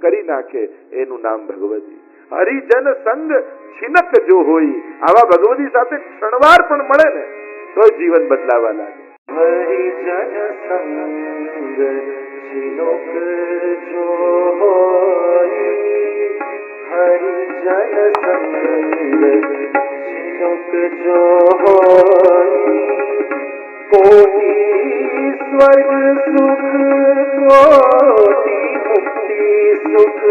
કરી નાખે, એનું નામ ભગવતી હરિજન સંગ છિનક જો હોય, આવા ભગવતી સાથે ક્ષણવાર પણ મળે ને, તો જીવન બદલાવા લાગે. હરિજન સંગ છિનક જો હોય, હરિજન સંગ છિનક જો હોય કોટી સ્વર્ગ સુખ કોટી મુક્તિ સુખ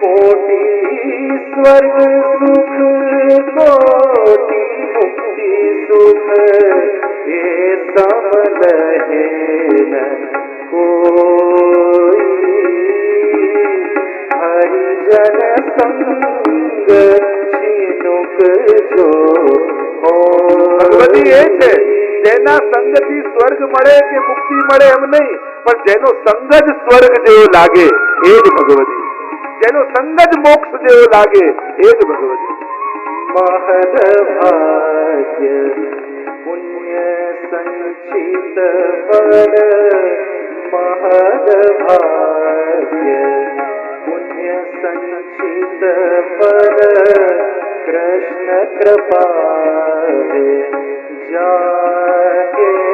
કોટી સ્વર્ગ સુખ કોટી મુક્તિ સુખ એ સમ લહે ન કોઈ હરિજન સંગ છીનુક જો ભગવતી એ છે જેના સંગથી સ્વર્ગ મળે કે મુક્તિ મળે એમ નહીં. પણ જેનો સંગ જ સ્વર્ગ જેવો લાગે, એ જ ભગવતી. જેનો સંગ જ મોક્ષ જેવો લાગે, એ જ ભગવતી. મહદ ભાગ્ય પુણ્ય સંચિત ફળ. મહદ ભાગ્ય પુણ્ય સંચિત ફળ. કૃષ્ણ કૃપા જાગે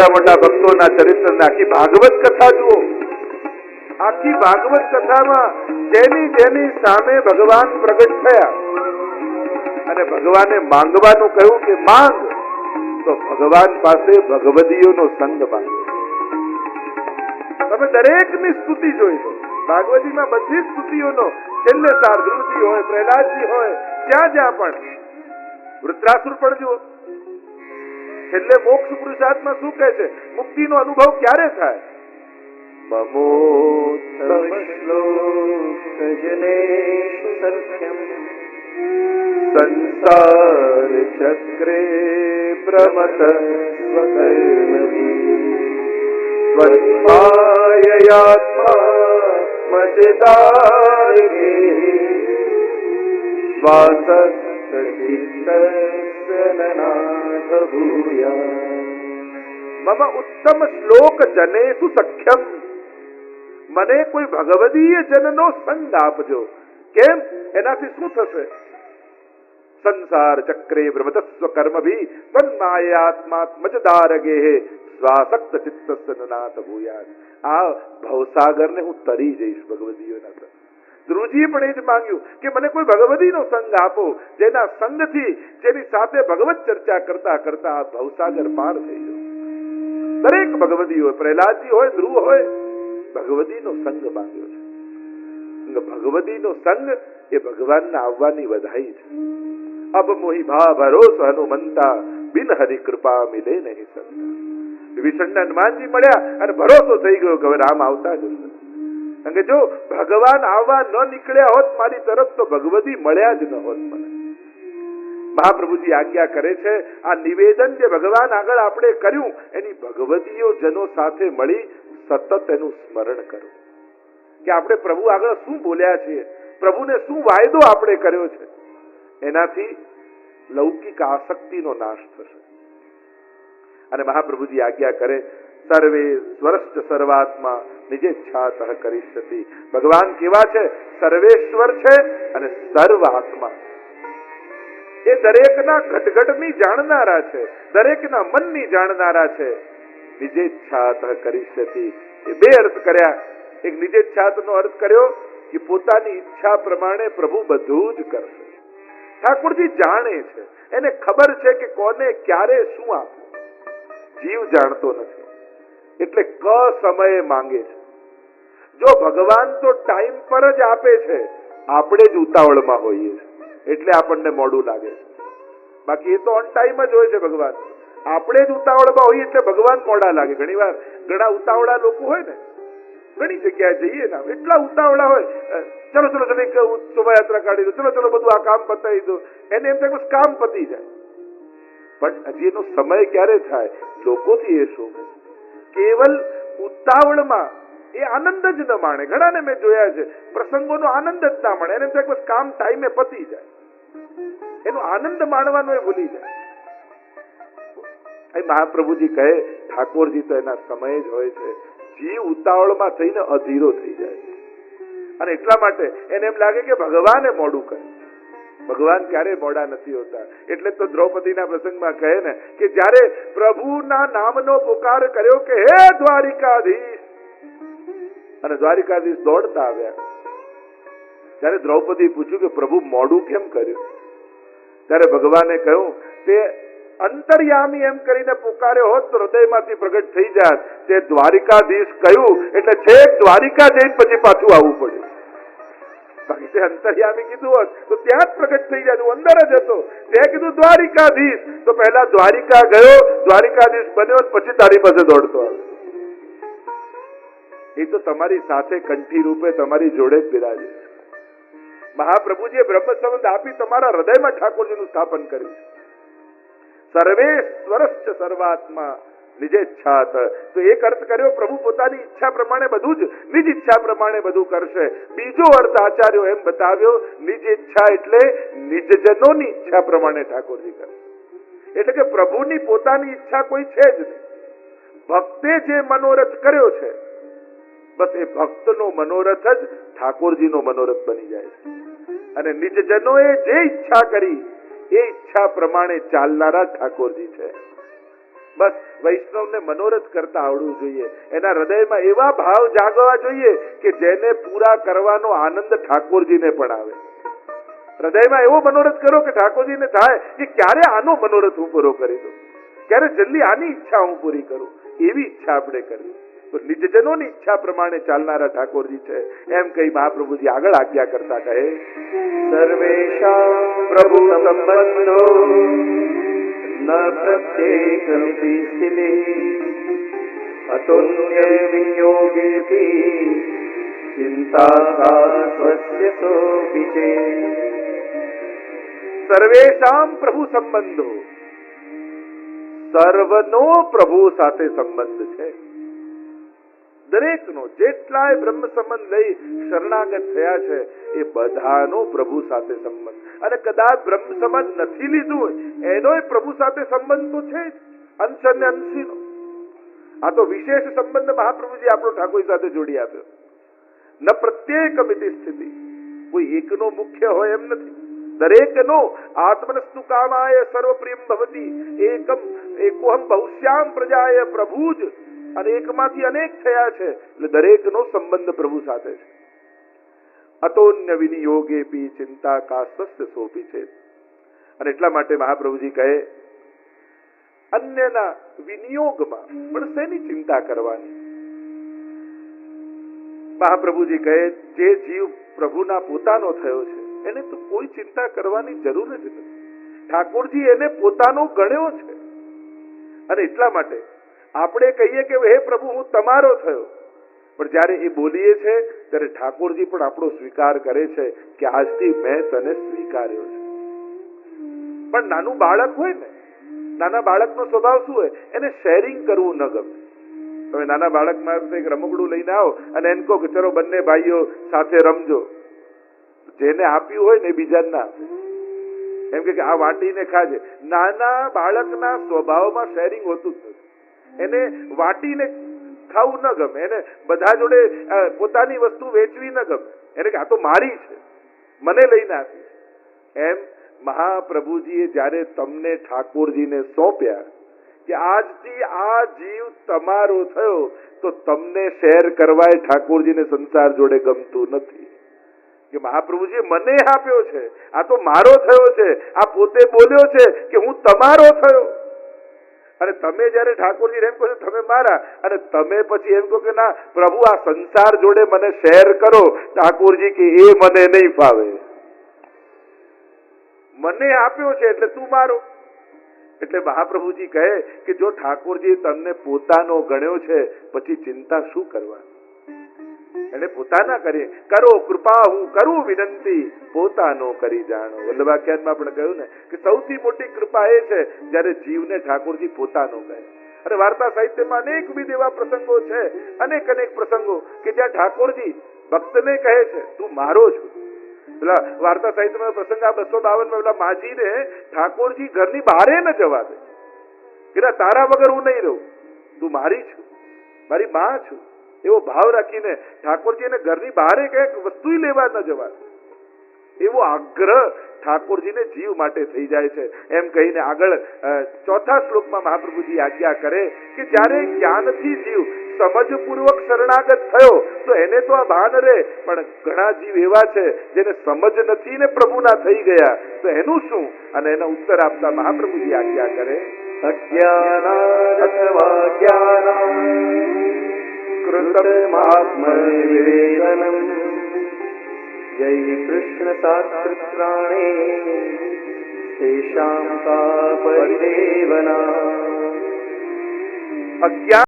મોટા મોટા ભક્તોના ચરિત્ર આખી ભાગવત કથા જુઓ. આખી ભાગવત કથામાં જેની જેની સામે ભગવાન પ્રગટ થયા. અને ભગવાને માંગવાનું કહ્યું કે માંગ, તો ભગવાન પાસે ભગવદીઓનો સંગ માંગ તમે દરેકની સ્તુતિ જોઈ લો. ભાગવતીમાં બધી સ્તુતિઓનો છેલ્લે સાર ધ્રુવજી હોય, પ્રહલાદજી હોય, જ્યાં જ્યાં પણ. વૃત્રાસુર પણ જુઓ. છેલ્લે મોક્ષ પુરુષાર્થમાં શું કહે છે? મુક્તિનો અનુભવ ક્યારે થાય? મમો સંસાર ચક્રે પ્રમત ભ્રમત સ્વધર્મચિદારે શ્વાસ મમ ઉત્તમ શ્લોક જનેસુ સખ્યમ મને કોઈ ભગવદીય જનનો સંગ આપજો કેમ એનાથી શું થશે સંસાર ચક્રે ભ્રમતસ્વ કર્મ ભી તન્માયાત્માત્મજદાર હે સ્વાસક્ત ચિત્તસ્ય સનનાથ ભૂયાત આ ભવસાગરને હું તરી જઈશ ભગવદીઓના સંગ ધ્રુવજીએ પણ એ જ માંગ્યું કે મને કોઈ ભગવતીનો સંગ આપો, જેના સંગથી જેની સાથે ભગવત ચર્ચા કરતા કરતા ભવસાગર પાર થઈ ગયો. દરેક ભગવતી હોય પ્રહલાદજી હોય, ધ્રુવ હોય ભગવતીનો સંગ માંગ્યો છે. ભગવતીનો સંગ એ ભગવાનના આવવાની વધાઈ છે. અબ મોહી ભા ભરોસ હનુમંતા બિન હરિ કૃપા મિલે નહીં સંતા. વિભીષણને હનુમાનજી મળ્યા અને ભરોસો થઈ ગયો કે હવે રામ આવતા જ કે જો ભગવાન આવવા ન નીકળ્યા હોત, મારી તરફ તો ભગવદી મળ્યા જ ન હોત મને. મહાપ્રભુજી આજ્ઞા કરે છે, આ નિવેદન જે ભગવાન આગળ આપણે કર્યું, એની ભગવદીઓ જનો સાથે મળી સતત એનું સ્મરણ કરો. કે આપણે પ્રભુ આગળ શું બોલ્યા છીએ પ્રભુને શું વાયદો આપણે કર્યો છે, એનાથી લૌકિક આસક્તિનો નાશ થશે. અને મહાપ્રભુજી આજ્ઞા કરે, સર્વે સ્વરશ્ચ સર્વાત્મા નિજેચ્છાતઃ કરીષ્યતિ ભગવાન કેવા છે? સર્વેશ્વર છે અને સર્વ આત્મા. એ દરેકના ઘટઘટની જાણનારા છે. દરેકના મનની જાણનારા છે. નિજેચ્છાતઃ કરીષ્યતિ એ બે અર્થ કર્યા. એક નિજેચ્છાતનો અર્થ કર્યો કે પોતાની ઈચ્છા પ્રમાણે પ્રભુ બધું જ કરશે. ઠાકોરજી જાણે છે. એને ખબર છે કે કોને ક્યારે શું આપવું. જીવ જાણતો નથી. એટલે ક સમયે માંગે છે. જો ભગવાન તો ટાઈમ પર જ આપે છે. આપણે જ ઉતાવળમાં હોઈએ એટલે આપણને મોડું લાગે બાકી એ તો ઓન ટાઈમ જ હોય છે ભગવાન. આપણે જ ઉતાવળમાં હોઈએ એટલે ભગવાન મોડા લાગે. ઘણીવાર ઘણા ઉતાવળા લોકો હોય ને, ઘણી જગ્યાએ જઈએ ને એટલા ઉતાવળા હોય ચલો ચલો ચલો, એક શોભાયાત્રા કાઢી દો, ચલો ચલો, બધું આ કામ પતાવી દો. એને એમ થાય કામ પતી જાય. પણ હજી એનો સમય ક્યારે થાય? લોકોથી એ શોભે કેવલ ઉતાવળમાં એ આનંદ જ ન માણે. ઘણાને મેં જોયા છે. પ્રસંગોનો આનંદ જ ના માણે. એને એમ બસ કામ ટાઈમે પતી જાય. એનો આનંદ માણવાનો એ ભૂલી જાય. અહીં મહાપ્રભુજી કહે, ઠાકોરજી તો એના સમય જ હોય છે. જીવ ઉતાવળમાં થઈને અધીરો થઈ જાય અને એટલા માટે એને એમ લાગે કે ભગવાને મોડું કરે ભગવાન ક્યારે મોડા નથી હોતા. એટલે તો દ્રૌપદીના પ્રસંગમાં કહે ને કે જ્યારે પ્રભુના નામનો પુકાર કર્યો કે, હે દ્વારિકાધીશ અને દ્વારિકાધીશ દોડતા આવ્યા. ત્યારે દ્રૌપદી પૂછ્યું કે, પ્રભુ, મોડું કેમ કર્યું? ત્યારે ભગવાને કહ્યું, તે અંતર્યામી એમ કરીને પુકાર્યો હોત તો હૃદયમાંથી પ્રગટ થઈ જાત. તે દ્વારિકાધીશ કહ્યું, એટલે છેક દ્વારિકા જઈને પછી પાછું આવવું પડ્યું. બાકી તે અંતર્યામી કીધું હોત તો ત્યાં જ પ્રગટ થઈ જાય હું અંદર જ હતો. તે કીધું, દ્વારિકાધીશ. તો પહેલા દ્વારિકા ગયો, દ્વારિકાધીશ બન્યો, પછી તારી પાસે દોડતો આવ્યો. એ તો તમારી સાથે કંઠી રૂપે તમારી જોડે જ બિરાજે મહાપ્રભુજીએ બ્રહ્મ સંબંધ આપી તમારા હૃદયમાં ઠાકોરજીનું સ્થાપન કર્યું સર્વેશ્વરશ્ચ સર્વાત્મા નિજેચ્છાત. તો એક અર્થ કર્યો, પ્રભુ પોતાની ઈચ્છા પ્રમાણે બધું જ, નિજ ઈચ્છા પ્રમાણે બધું કરશે. બીજો અર્થ આચાર્યો એમ બતાવ્યો, નિજ ઈચ્છા એટલે નિજજનોની ઈચ્છા પ્રમાણે ઠાકોરજી કરશે એટલે કે પ્રભુની પોતાની ઈચ્છા કોઈ છે જ નહીં. ભક્તે જે મનોરથ કર્યો છે બસ એ ભક્તનો મનોરથ જ ઠાકોરજીનો મનોરથ બની જાય છે. અને નિજજનોએ જે ઈચ્છા કરી, એ ઈચ્છા પ્રમાણે ચાલનારા ઠાકોરજી છે. બસ વૈષ્ણવને મનોરથ કરતા આવડવું જોઈએ. એના હૃદયમાં એવા ભાવ જાગવા જોઈએ કે જેને પૂરા કરવાનો આનંદ ઠાકોરજીને પણ આવે. હૃદયમાં એવો મનોરથ કરો કે ઠાકોરજીને થાય કે ક્યારે આનો મનોરથ હું પૂરો કરી દઉં? ક્યારે જલ્દી આની ઈચ્છા હું પૂરી કરું? એવી ઈચ્છા આપણે કરવી. નિજ ઈચ્છા પ્રમાણે ચાલનારા ઠાકોરજી છે. એમ કહી મહાપ્રભુજી આગળ આજ્ઞા કરતા કહે સર્વેશા પ્રભુ સંબંધો ન પ્રત્યેક સ્થિતિ અતુલ્ય વિયોગેથી ચિંતા સ્વસ્ય સોપિચે સર્વેશામ પ્રભુ સંબંધો. સર્વનો પ્રભુ સાથે સંબંધ છે. દરેકનો જેટલાય બ્રહ્મ સંબંધ લઈ શરણાગત થયા છે, એ બધાનો પ્રભુ સાથે સંબંધ. અને કદાચ બ્રહ્મ સંબંધ નથી લીધું એનોય પ્રભુ સાથે સંબંધ તો છે જ. અંશ અને અંશીનો. આ તો વિશેષ સંબંધ મહાપ્રભુજી આપણો ઠાકોર સાથે જોડી આપ્યો. ન પ્રત્યેક મિતિ સ્થિતિ. કોઈ એકનો મુખ્ય હોય એમ નથી. દરેકનો આત્મનસ્તુ કામાય સર્વપ્રિયમ ભવતી. એકમ, એકોહમ બહુશ્યામ પ્રજાય પ્રભુ જ અને એકમાંથી અનેક થયા છે. એટલે દરેકનો સંબંધ પ્રભુ સાથે છે. અતોન્ય વિનિયોગે પી ચિંતા કા સ્વસ્થ સોપી છે. અને એટલા માટે મહાપ્રભુજી કહે, અન્યના વિનિયોગમાં પણ શેની ચિંતા કરવાની? મહાપ્રભુજી કહે, જે જીવ પ્રભુના પોતાનો થયો છે, એને તો કોઈ ચિંતા કરવાની જરૂર જ નથી. ઠાકોરજી એને પોતાનો ગણ્યો છે. અને એટલા માટે આપણે કહીએ કે હે પ્રભુ, હું તમારો થયો. પણ જ્યારે એ બોલીએ છે, ત્યારે ઠાકોરજી પણ આપણો સ્વીકાર કરે છે કે આજથી મેં તને સ્વીકાર્યો છે. પણ નાનું બાળક હોય ને, નાના બાળકનો સ્વભાવ શું હોય? એને શેરિંગ કરવું ન ગમે. તમે નાના બાળક પાસે એક રમકડું લઈને આવો અને એમ કહો કે ચલો બંને ભાઈઓ સાથે રમજો. જેને આપ્યું હોય ને બીજાને ના એમ કે આ વાટીને ખાજે. નાના બાળકના સ્વભાવમાં શેરિંગ હોતું જ એને વાટીને ખાવું ન ગમે. એને બધા જોડે પોતાની વસ્તુ વેચવી ન ગમે. એને કે આ તો મારી છે. મને લઈને આપી એમ મહાપ્રભુજીએ જ્યારે તમને ઠાકોરજીને સોંપ્યા કે આજથી આ જીવ તમારો થયો, તો તમને શેર કરવાય ઠાકોરજીને સંસાર જોડે ગમતું નથી. કે મહાપ્રભુજી મને આપ્યો છે. આ તો મારો થયો છે. આ પોતે બોલ્યો છે કે હું તમારો થયો. અને તમે જ્યારે ઠાકોરજી એમ કહો છો, તમે મારા, અને તમે પછી એમ કહો કે, ના, પ્રભુ, આ સંસાર જોડે મને શેર કરો. ઠાકોરજી કે, એ મને નહીં ફાવે. મને આપ્યો છે, એટલે તું મારો. એટલે મહાપ્રભુજી કહે કે, જો ઠાકોરજી તમને પોતાનો ગણ્યો છે, પછી ચિંતા શું કરવા એને પોતાના કરી કરો કૃપા, હું કરું વિનંતી. પોતાનો કરી જાણો. વલ્લભાખ્યાનમાં પણ કહ્યું ને કે સૌથી મોટી કૃપા એ છે જ્યારે જીવને ઠાકોરજી પોતાનો કહે. અને વાર્તા સાહિત્યમાં અનેકવિધ એવા પ્રસંગો છે, અનેક અનેક પ્રસંગો કે જ્યાં ઠાકોરજી ભક્તને કહે છે, તું મારો છું. પેલા વાર્તા સાહિત્યમાં પ્રસંગ આ બસો બાવનમાં પેલા માજીને ઠાકોરજી ઘરની બહારે ન જવા દે. કે તારા વગર હું નહીં રહું. તું મારી છું. મારી માં છું. એવો ભાવ રાખીને ઠાકોરજી એને ઘરની બહારે કંઈક વસ્તુ લેવા ન જવા એવો આગ્રહ ઠાકોરજીને જીવ માટે થઈ જાય છે. એમ કહીને આગળ ચોથા શ્લોકમાં મહાપ્રભુજી આજ્ઞા કરે કે જ્યારે જ્ઞાનથી જીવ સમજપૂર્વક શરણાગત થયો, તો એને તો આ ભાન રહે. પણ ઘણા જીવ એવા છે જેને સમજ નથી ને પ્રભુના થઈ ગયા. તો એનું શું? અને એનો ઉત્તર આપતા મહાપ્રભુજી આજ્ઞા કરે જ્ઞાનાत् कृतमात्मनिवेदनम् जै कृष्णसात्कृत्राणे तेषां का परिदेवना